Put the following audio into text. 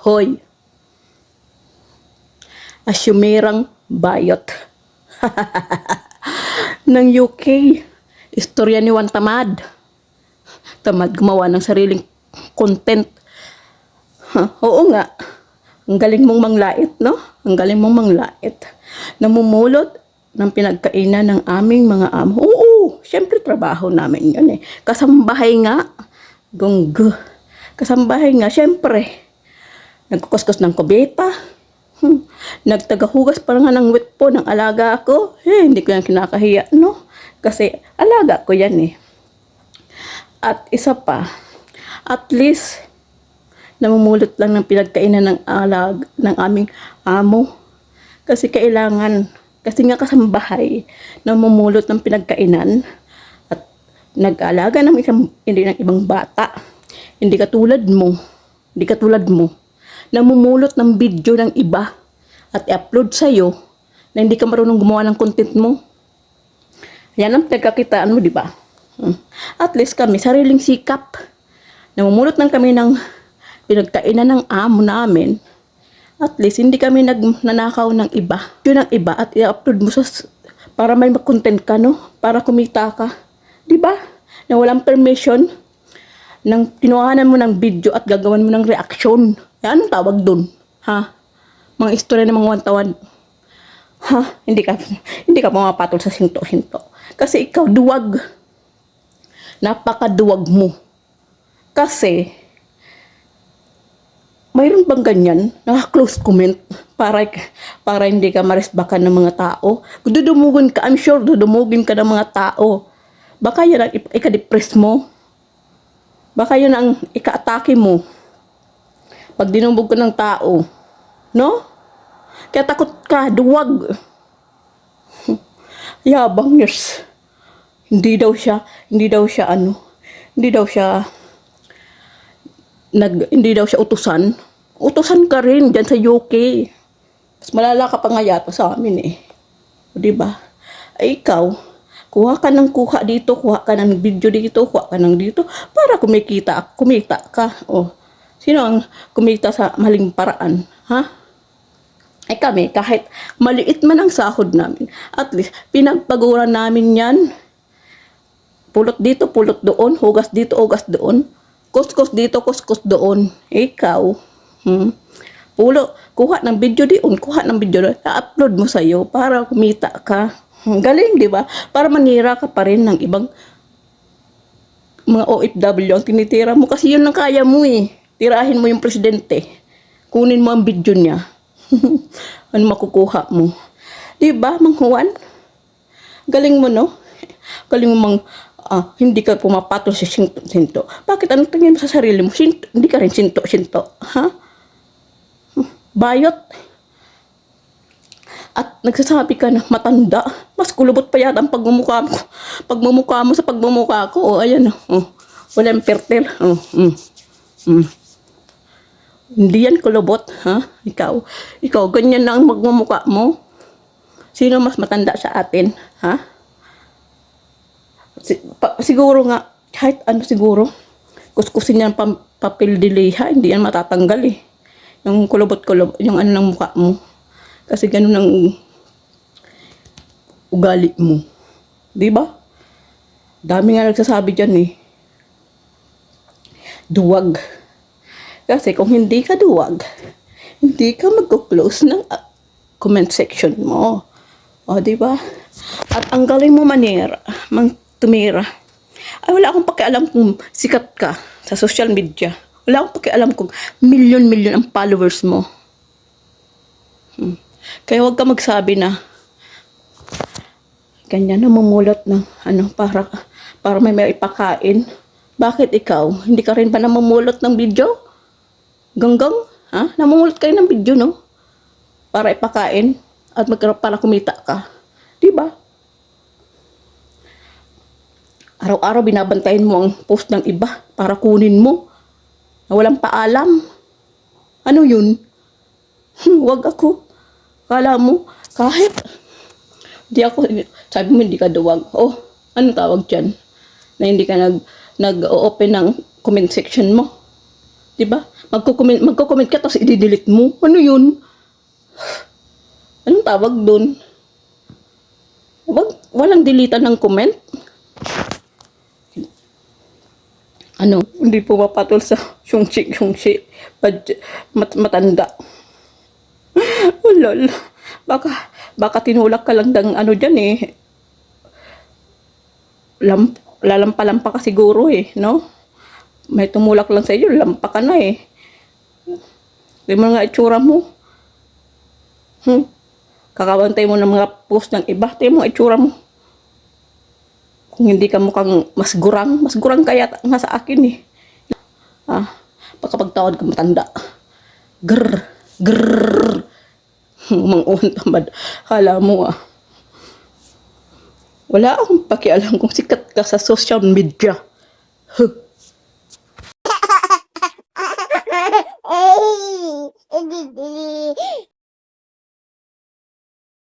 Hoy. Asyumirang bayot. ng UK. Istorya ni Juan Tamad. Tamad gumawa ng sariling content. Ha, oo nga. Ang galing mong manglait, no? Ang galing mong manglait. Namumulot ng pinagkainan ng aming mga amo. Oo, syempre trabaho namin yun eh. Kasambahay nga. Gunggo. Kasambahay nga, syempre. Nagkukuskus ng kubeta. Hmm. Nagtagahugas pa nga ng wet po ng alaga ko. Eh, hindi ko yan kinakahiya, no? Kasi alaga ko yan eh. At isa pa, at least, namumulot lang ng pinagkainan ng alag ng aming amo. Kasi kailangan, kasi nga kasambahay, namumulot ng pinagkainan at nag-alaga ng isang, hindi ng ibang bata. Hindi katulad mo, hindi katulad mo, namumulot ng video ng iba at i-upload sa'yo na hindi ka marunong gumawa ng content mo. Yan ang pinagkakitaan mo, di ba? Hmm. At least kami, sariling sikap. Namumulot lang kami ng pinagkainan ng amo namin. At least, hindi kami nagnanakaw ng iba. Yun ang iba at i-upload mo sa para may content ka, no? Para kumita ka. Di ba? Na walang permission nang kinuhanan mo ng video at gagawan mo ng reaction. Yan anong tawag dun? Ha? Mga istorya ng mga wantawan. Ha? Hindi ka, hindi ka pumapatol sa sinto-sinto. Kasi ikaw, duwag. Napakaduwag mo. Kasi, mayroon bang ganyan? Naka-close comment para, para hindi ka maresbakan ng mga tao. Kung dudumugan ka, I'm sure dudumugin ka ng mga tao. Baka yun ang ika-depress mo. Baka yun ang ika-atake mo. Pag dinumog ka ng tao. No? Kaya takot ka, duwag. Yabang yes. Hindi daw siya, hindi daw siya ano, hindi daw siya nag hindi daw siya utusan. Utusan ka rin diyan sa UK. Mas malala ka pa nga yata sa amin eh. O, di ba? Ay ikaw, kuha ka ng kuha dito, kuha ka ng video dito, kuha ka ng dito para kumikita, kumita ka. O, sino ang kumita sa maling paraan? Ha? Ay kami, kahit maliit man ang sahod namin, at least pinagpaguran namin yan. Pulot dito, pulot doon, hugas dito, hugas doon. Kuskus dito, kuskus doon. Ikaw, hmm, pulo, kuha ng video doon, kuha ng video doon, upload mo sa'yo para kumita ka. Hmm, galing, di ba? Para manira ka pa rin ng ibang mga OFW ang tinitira mo kasi yun ang kaya mo eh. Tirahin mo yung presidente. Kunin mo ang video niya. ano makukuha mo? Di ba, Mang Juan? Galing mo, no? Galing mo, Mang, ah, hindi ka pumapatol sa sinto-sinto. Bakit? Anong tingin mo sa sarili mo? Sinto, hindi ka rin sinto-sinto. Ha? Bayot. At nagsasabi ka na matanda. Mas kulubot pa yata ang pagmumukha mo. Pagmumukha mo sa pagmumukha ko. Oh, ayan. Oh. Walang pertel. Oh. Mm. Mm. Hindi yan kulubot, ha? Ikaw. Ikaw, ganyan lang ang magmumukha mo. Sino mas matanda sa atin, ha? Si- pa- siguro nga, kahit ano siguro, kuskusin ang pam- papel de liha, hindi yan matatanggal eh. Yung kulubot-kulubot, yung ano ng mukha mo. Kasi ganun ang ugali mo. Di ba? Dami nga nagsasabi dyan eh. Duwag. Kasi kung hindi ka duwag, hindi ka mag-close ng ah, comment section mo. O, di ba? At ang galing mo manira, mang tumira. Ay, wala akong pakialam kung sikat ka sa social media. Wala akong pakialam kung million-million ang followers mo. Hmm. Kaya huwag ka magsabi na ganyan namumulot ng ano para para may may ipakain. Bakit ikaw? Hindi ka rin ba namumulot ng video? Ganggang? Ha? Namumulot kayo ng video, no? Para ipakain at magkaroon para kumita ka. Di ba? Araw-araw binabantayan mo ang post ng iba para kunin mo. Na walang paalam. Ano yun? Huwag ako. Kala mo, kahit di ako, sabi mo hindi ka duwag. Oh, ano tawag dyan? Na hindi ka nag, nag-open ng comment section mo. Di ba? Magko-comment, magko-comment ka tapos i-delete mo. Ano yun? Anong tawag doon? Wag, walang deletan ng comment? Ano? Hindi po mapatol sa syungsi. Bad, mat, matanda. Oh, lol. Baka, baka tinulak ka lang ng ano dyan eh. Lamp, lalampa-lampa ka siguro eh, no? May tumulak lang sa iyo, lampa ka na eh. Di mo nga itsura mo. Hmm. Kakawantay mo ng mga post ng iba, tayo mo itsura mo. Kung hindi ka mukhang mas gurang, mas gurang kaya nga sa akin eh. Ah, pagkapagtawad ka matanda. Grrr, grrr. Mang uwan tamad. Kala mo ah. Wala akong pakialam kung sikat ka sa social media. Huh. đi đi đi.